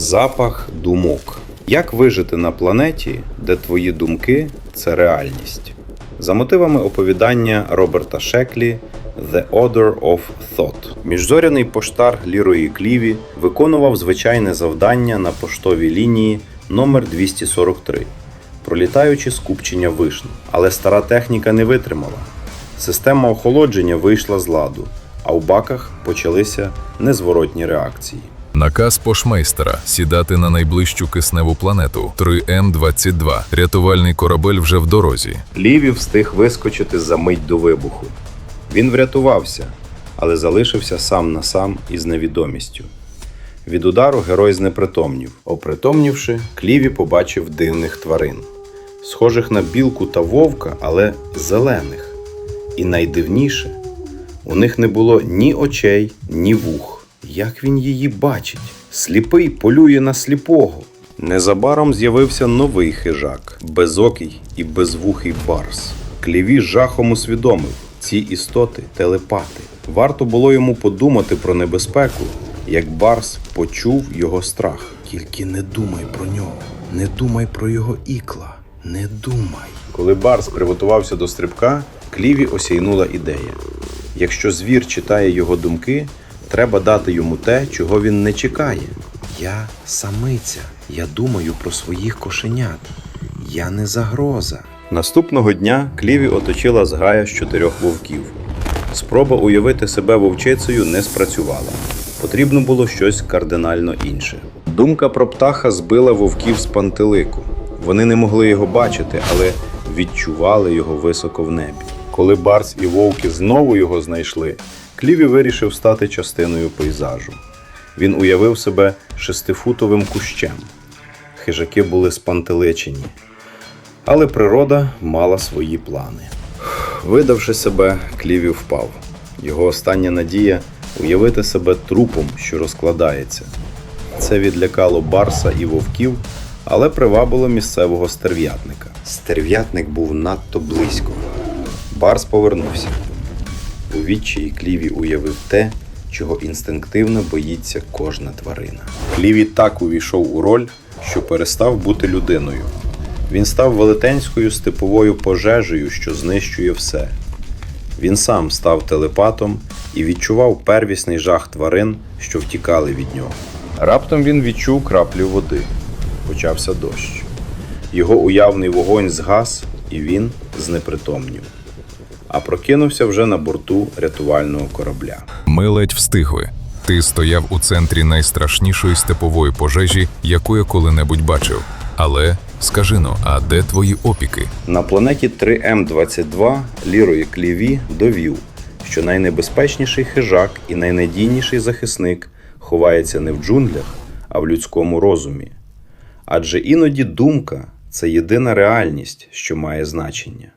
Запах думок. Як вижити на планеті, де твої думки це реальність? За мотивами оповідання Роберта Шеклі The Order of Thought. Міжзоряний поштар Лірої Кліві виконував звичайне завдання на поштовій лінії номер 243, пролітаючи скупчення вишн. Але стара техніка не витримала. Система охолодження вийшла з ладу, а у баках почалися незворотні реакції. Наказ пошмейстера сідати на найближчу кисневу планету 3М22. Рятувальний корабель вже в дорозі. Ліві встиг вискочити за мить до вибуху. Він врятувався, але залишився сам на сам із невідомістю. Від удару герой знепритомнів. Опритомнівши, Кліві побачив дивних тварин, схожих на білку та вовка, але зелених. І найдивніше, у них не було ні очей, ні вух. Як він її бачить? Сліпий полює на сліпого. Незабаром з'явився новий хижак, безокий і безвухий барс. Кліві жахом усвідомив ці істоти телепати. Варто було йому подумати про небезпеку, як барс почув його страх. Тільки не думай про нього, не думай про його ікла, не думай. Коли барс приготувався до стрибка, Кліві осяйнула ідея. Якщо звір читає його думки, треба дати йому те, чого він не чекає. Я самиця. Я думаю про своїх кошенят. Я не загроза. Наступного дня Кліві оточила зграя з чотирьох вовків. Спроба уявити себе вовчицею не спрацювала. Потрібно було щось кардинально інше. Думка про птаха збила вовків з пантелику. Вони не могли його бачити, але відчували його високо в небі. Коли Барс і вовки знову його знайшли, Кліві вирішив стати частиною пейзажу. Він уявив себе шестифутовим кущем. Хижаки були спантеличені. Але природа мала свої плани. Видавши себе, Кліві впав. Його остання надія уявити себе трупом, що розкладається. Це відлякало барса і вовків, але привабило місцевого стерв'ятника. Стерв'ятник був надто близько. Барс повернувся. У відчаї Кліві уявив те, чого інстинктивно боїться кожна тварина. Кліві так увійшов у роль, що перестав бути людиною. Він став велетенською степовою пожежею, що знищує все. Він сам став телепатом і відчував первісний жах тварин, що втікали від нього. Раптом він відчув краплю води. Почався дощ. Його уявний вогонь згас, і він знепритомнів. А прокинувся вже на борту рятувального корабля. Ми ледь встигли. Ти стояв у центрі найстрашнішої степової пожежі, яку я коли-небудь бачив. Але скажи ну, а де твої опіки? На планеті 3М22 Лірої Кліві довів, що найнебезпечніший хижак і найнадійніший захисник ховається не в джунглях, а в людському розумі. Адже іноді думка це єдина реальність, що має значення.